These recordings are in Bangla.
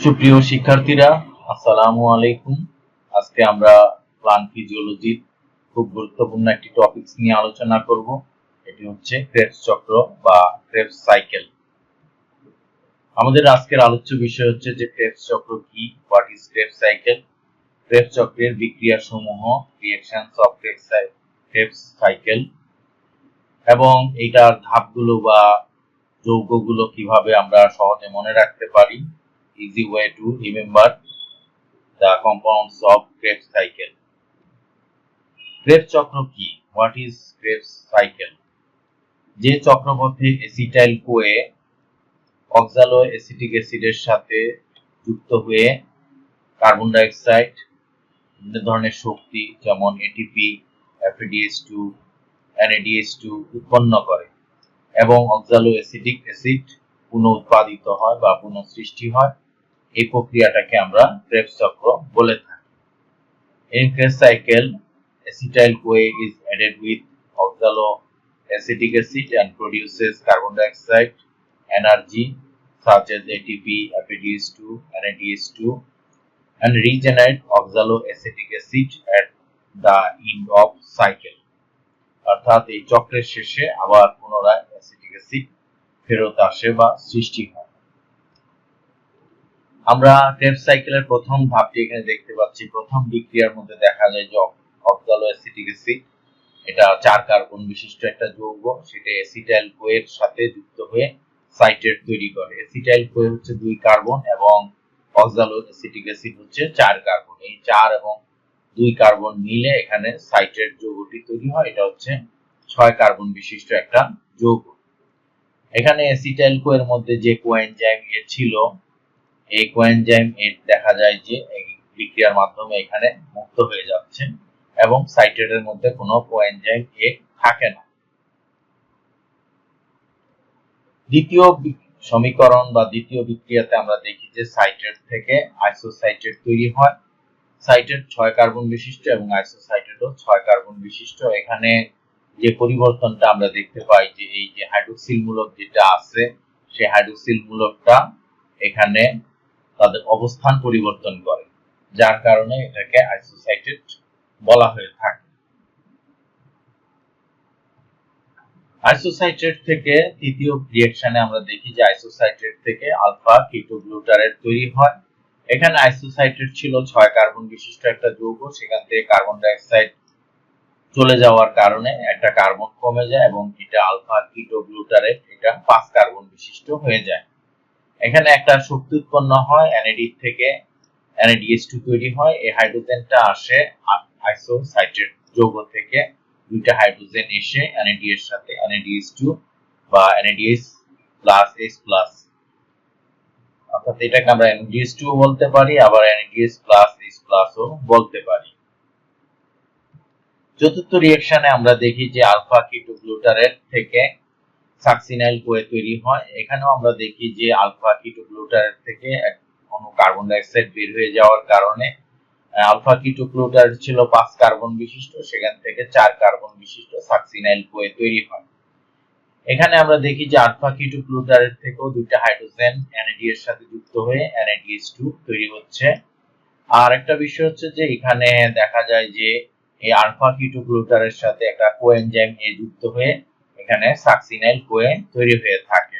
সুপ্রিয় শিক্ষার্থীরা, আসসালামু আলাইকুম। আজকে আমরা প্লান্ট ফিজিওলজির খুব গুরুত্বপূর্ণ একটি টপিকস নিয়ে আলোচনা করব। এটি হচ্ছে ক্রেবস চক্র বা ক্রেবস সাইকেল আমাদের আজকের আলোচ্য বিষয় হচ্ছে যে ক্রেবস চক্র কি what is Krebs cycle Krebs চক্রের বিক্রিয়া সমূহ রিঅ্যাকশনস অফ ক্রেবস সাইকেল এবং এটার ধাপগুলো বা যৌগগুলো কীভাবে আমরা সহজে মনে রাখতে পারি easy way to remember the compounds of Krebs cycle. Krebs চক্র কি? What is Krebs cycle? যে চক্রপথে এসিটাইল কোয়ে অক্সালো অ্যাসিটিক অ্যাসিডের সাথে যুক্ত হয়ে কার্বন ডাইঅক্সাইড বিভিন্ন ধরনের শক্তি যেমন এটিপি এফএডিএস2 এনএডিএস2 উৎপন্ন করে এবং অক্সালো অ্যাসিটিক অ্যাসিড পুনঃ উৎপাদিত হয় বা পুনঃ সৃষ্টি হয় এই প্রক্রিয়াটাকে আমরা ক্রেবস চক্র বলে থাকি। In Krebs cycle acetyl CoA is added with oxaloacetic acid and produces carbon dioxide energy such as ATP অ্যাপিডিএস two NADH two and regenerate oxaloacetic acid at the end of cycle অর্থাৎ এই চক্রের শেষে আবার পুনরায় অ্যাসিটিক অ্যাসিড ফেরত আসে বা সৃষ্টি হয়। আমরা টেপ সাইকেলের প্রথম ধাপটি এখানে দেখতে পাচ্ছি। প্রথম বিক্রিয়ার মধ্যে দেখা যায় যে অক্সালো অ্যাসিটিক অ্যাসিড এটা চার কার্বন বিশিষ্ট একটা যৌগ, সেটা অ্যাসিটাইল কোয়ের সাথে যুক্ত হয়ে সাইটেট তৈরি করে। অ্যাসিটাইল কোয়ে হচ্ছে দুই কার্বন এবং অক্সালো অ্যাসিটিক অ্যাসিড হচ্ছে চার কার্বন। এই চার এবং দুই কার্বন মিলে এখানে সাইটেট যৌগটি তৈরি হয়। এটা হচ্ছে ছয় কার্বন বিশিষ্ট একটা যৌগ। এখানে অ্যাসিটাইল কোয়ের মধ্যে যে কোএনজাইম এ ছিল এই কোএনজাইম এর দেখা যায় যে এই বিক্রিয়ার মাধ্যমে এখানে মুক্ত হয়ে যাচ্ছে এবং সাইট্রেটের মধ্যে কোনো কোএনজাইম এ থাকে না। দ্বিতীয় সমীকরণ বা দ্বিতীয় বিক্রিয়াতে আমরা দেখি যে সাইট্রেট থেকে আইসোসাইট্রেট তৈরি হয়। সাইট্রেট ছয় কার্বন বিশিষ্ট এবং আইসোসাইট্রেটও ছয় কার্বন বিশিষ্ট। এখানে যে পরিবর্তনটা আমরা দেখতে পাই যে এই যে হাইড্রোক্সিল মূলক যেটা আছে সেই হাইড্রোক্সিল মূলকটা এখানে তাদের অবস্থান পরিবর্তন করে, যার কারণে এটাকে আইসোসাইটেট বলা হয়ে থাকে। আইসোসাইট্রেট থেকে তৃতীয় রিঅ্যাকশনে আমরা দেখি যে আইসোসাইট্রেট থেকে আলফা কিটোগ্লুটারেট তৈরি হয়। এখানে আইসোসাইট্রেট ছিল ছয় কার্বন বিশিষ্ট একটা যৌগ, সেখান থেকে কার্বন ডাইঅক্সাইড চলে যাওয়ার কারণে একটা কার্বন কমে যায় এবং এটা আলফা কিটোগ্লুটারেট এটা পাঁচ কার্বন বিশিষ্ট হয়ে যায়। এখানে একটা শক্তি উৎপন্ন হয় এনএডি থেকে এনএডিএস2 তৈরি হয়। এই হাইড্রোজেনটা আসে আইসোসাইট্রেট যৌগ থেকে। দুইটা হাইড্রোজেন এসে এনএডি এর সাথে এনএডিএস2 বা এনএডিএস প্লাস এস প্লাস অর্থাৎ এটাকে আমরা এনএডিএস2 বলতে পারি, আবার এনএডিএস প্লাস এস প্লাসও বলতে পারি। চতুর্থ রিঅ্যাকশনে আমরা দেখি যে আলফা কিটোগ্লুটারেট থেকে সাকসিনাইল কোয়ে তৈরি হয়। এখানেও আমরা দেখি যে আলফা কিটোগ্লুটারেট থেকে কোনো কার্বন ডাইঅক্সাইড বের হয়ে যাওয়ার কারণে আলফা কিটোগ্লুটারেট ছিল পাঁচ কার্বন বিশিষ্ট, সেখান থেকে চার কার্বন বিশিষ্ট সাকসিনাইল কোয়ে তৈরি হয়। এখানে আমরা দেখি যে আলফা কিটোগ্লুটারেট থেকেও দুইটা হাইড্রোজেন এনএডি এর সাথে যুক্ত হয়ে এনএডিএস2 তৈরি হচ্ছে। আর একটা বিষয় হচ্ছে যে এখানে দেখা যায় যে এই আলফা কিটোগ্লুটারের সাথে একটা কোএনজাইম এ যুক্ত হয়ে এখানে সাকসিনাইল কোয়ে তৈরি হয়ে থাকে।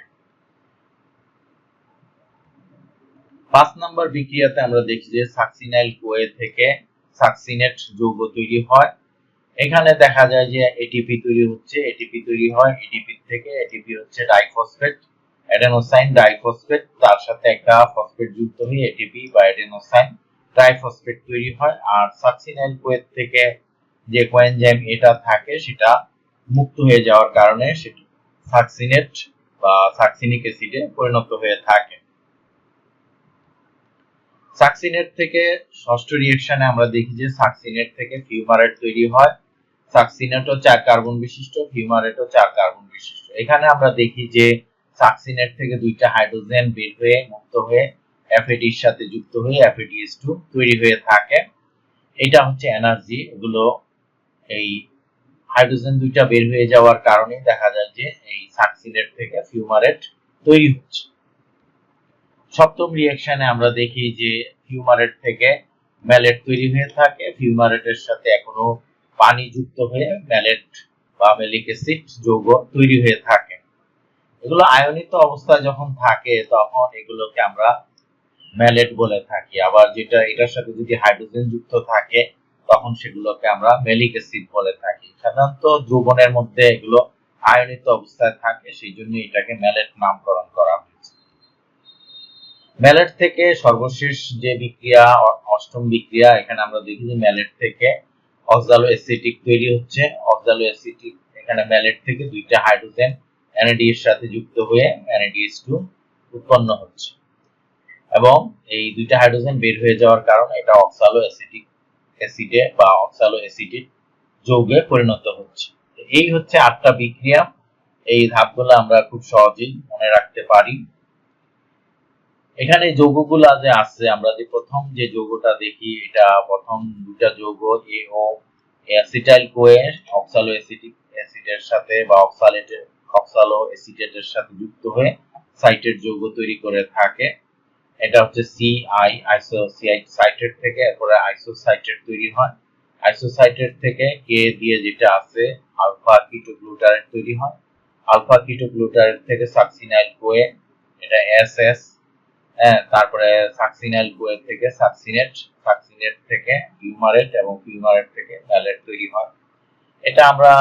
পাঁচ নম্বর বিক্রিয়াতে আমরা দেখি যে সাকসিনাইল কোয়ে থেকে সাকসিনেট যৌগ তৈরি হয়। এখানে দেখা যায় যে এটিপি তৈরি হচ্ছে এটিপি তৈরি হয় এটিপি থেকে এটিপি হচ্ছে ডাইফসফেট অ্যাডেনোসাইন ডাইফসফেট তার সাথে একটা ফসফেট যুক্ত হয়ে এটিপি বা অ্যাডেনোসাইন ট্রাইফসফেট তৈরি হয়। আর সাকসিনাইল কোয়ের থেকে যে কোএনজাইম এটা থাকে, সেটা মুক্ত হয়ে যাওয়ার কারণে সেটি সাকসিনেট বা সাকসিনিক অ্যাসিডে পরিণত হয়ে থাকে। সাকসিনেট থেকে ষষ্ঠ রিঅ্যাকশনে আমরা দেখি যে সাকসিনেট থেকে ফিউমারেট তৈরি হয়। সাকসিনেটও চার কার্বন বিশিষ্ট ফিউমারেটও চার কার্বন বিশিষ্ট। এখানে আমরা দেখি যে সাকসিনেট থেকে দুইটা হাইড্রোজেন বের হয়ে মুক্ত হয়ে এফএডির সাথে যুক্ত হয়ে এফএডিএস2 তৈরি হয়ে থাকে। এটা হচ্ছে এনার্জি এগুলো এই হাইড্রোজেন দুইটা বের হয়ে যাওয়ার কারণে দেখা যায় যে এই সাকসিনেট থেকে ফিউমারেট তৈরি হচ্ছে। সপ্তম রিয়াকশনে আমরা দেখি যে ফিউমারেট থেকে ম্যালেট তৈরি হয়ে থাকে। ফিউমারেটের সাথে এখনও পানি যুক্ত হয়ে ম্যালেট বা ম্যালিক অ্যাসিড যৌগ তৈরি হয়ে থাকে। এগুলো আয়নিত অবস্থায় যখন থাকে, তখন এগুলোকে আমরা ম্যালেট বলে থাকি। আবার যেটা, এটার সাথে যদি হাইড্রোজেন যুক্ত থাকে তখন সেগুলোকে আমরা মেলিক অ্যাসিড বলে থাকি। সাধারণত দ্রবণের মধ্যে এগুলো আয়নিত অবস্থায় থাকে, সেই জন্য এটাকে ম্যালেট নামকরণ করা হয়েছে। ম্যালেট থেকে সর্বশেষ যে বিক্রিয়া, অষ্টম বিক্রিয়া, এখানে আমরা দেখি যে ম্যালেট থেকে অক্সালো অ্যাসিটিক তৈরি হচ্ছে। অক্সালো অ্যাসিটিক, এখানে ম্যালেট থেকে দুইটা হাইড্রোজেন এনএডি এর সাথে যুক্ত হয়ে NADH2 উৎপন্ন হচ্ছে। এবং এই দুইটা হাইড্রোজেন বের হয়ে যাওয়ার কারণে এটা অক্সালো অ্যাসিটিক অ্যাসিডে বা অক্সালো অ্যাসিডিক যৌগে পরিণত হচ্ছে। এই হচ্ছে আটটা বিক্রিয়া। এই ধাপগুলো আমরা খুব সহজেই মনে রাখতে পারি। এখানে যৌগগুলো যে আছে, আমরা যে প্রথম যে যৌগটা দেখি, এটা প্রথম দুটা যৌগ এ ও অ্যাসিটাইল কোয়ে অক্সালো অ্যাসিটিক অ্যাসিডের সাথে বা অক্সালেটের অক্সালো অ্যাসিটেটের সাথে যুক্ত হয়ে সাইটের যৌগ তৈরি করে থাকে। এটা হচ্ছে সি আই সাইটেট থেকে, এরপরে আইসোসাইটেট তৈরি হয়। আইসোসাইটেট থেকে কে দিয়ে যেটা আছে আলফা কিটোগ্লুটারেট তৈরি হয়। আলফা কিটোগ্লুটারেট থেকে সাকসিনাইল কোয়ে এটা হ্যাঁ তারপরে সাকসিনাইল কোয়ে থেকে সাকসিনেট সাকসিনেট থেকে ফিউমারেট এবং ফিউমারেট থেকে ম্যালেট তৈরি হয়। এটা আমরা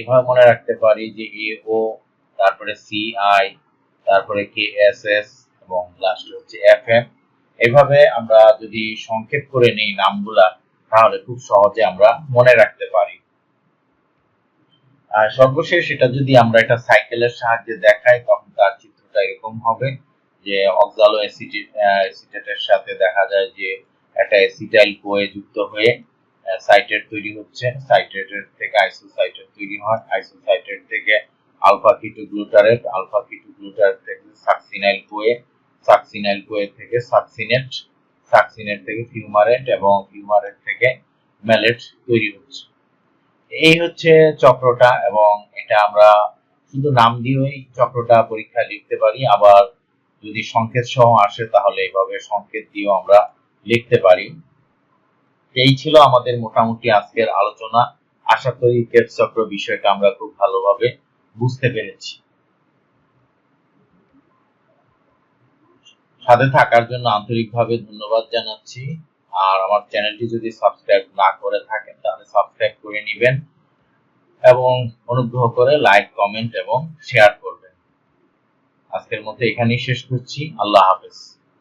এভাবে মনে রাখতে পারি যে এ ও তারপরে সি আই তারপরে কে এস এস এবং লাস্ট হচ্ছে এফ এম এভাবে আমরা যদি সংক্ষেপ করে নেই নামগুলা, তাহলে খুব সহজে আমরা মনে রাখতে পারি। আর সর্বশেষ এটা যদি আমরা একটা সাইকেলের সাহায্যে দেখাই, তখন তার চিত্রটা এরকম হবে যে অক্সালো অ্যাসিটেটের সাথে দেখা যায় যে একটা অ্যাসিটাইল কোয়ে যুক্ত হয়ে সাইটেট তৈরি হচ্ছে। সাইটেটের থেকে আইসোসাইটেট তৈরি হয়। আইসোসাইটেট থেকে আলফা কিটোগ্লুটারেট আলফা কিটোগ্লুটারেট থেকে সাকসিনাইল কোয়ে সাকসিনাইল কোয়ে থেকে সাকসিনেট সাকসিনেট থেকে ফিউমারেট এবং ফিউমারেট থেকে ম্যালেট তৈরি হচ্ছে। এই হচ্ছে চক্রটা এবং এটা আমরা শুধু নাম দিয়েই চক্রটা পরীক্ষায় লিখতে পারি। আবার যদি সংকেত সহ আসে তাহলে এইভাবে সংকেত দিয়েও আমরা লিখতে পারি। এই ছিল আমাদের মোটামুটি আজকের আলোচনা। আশা করি কেপ চক্র বিষয়টা আমরা খুব ভালোভাবে বুঝতে পেরেছি। সাথে থাকার জন্য আন্তরিকভাবে ধন্যবাদ জানাচ্ছি। আর আমার চ্যানেলটি যদি সাবস্ক্রাইব না করে থাকেন, তাহলে সাবস্ক্রাইব করে নেবেন এবং অনুগ্রহ করে লাইক, কমেন্ট এবং শেয়ার করবেন। আজকের মতো এখানেই শেষ করছি। আল্লাহ হাফেজ।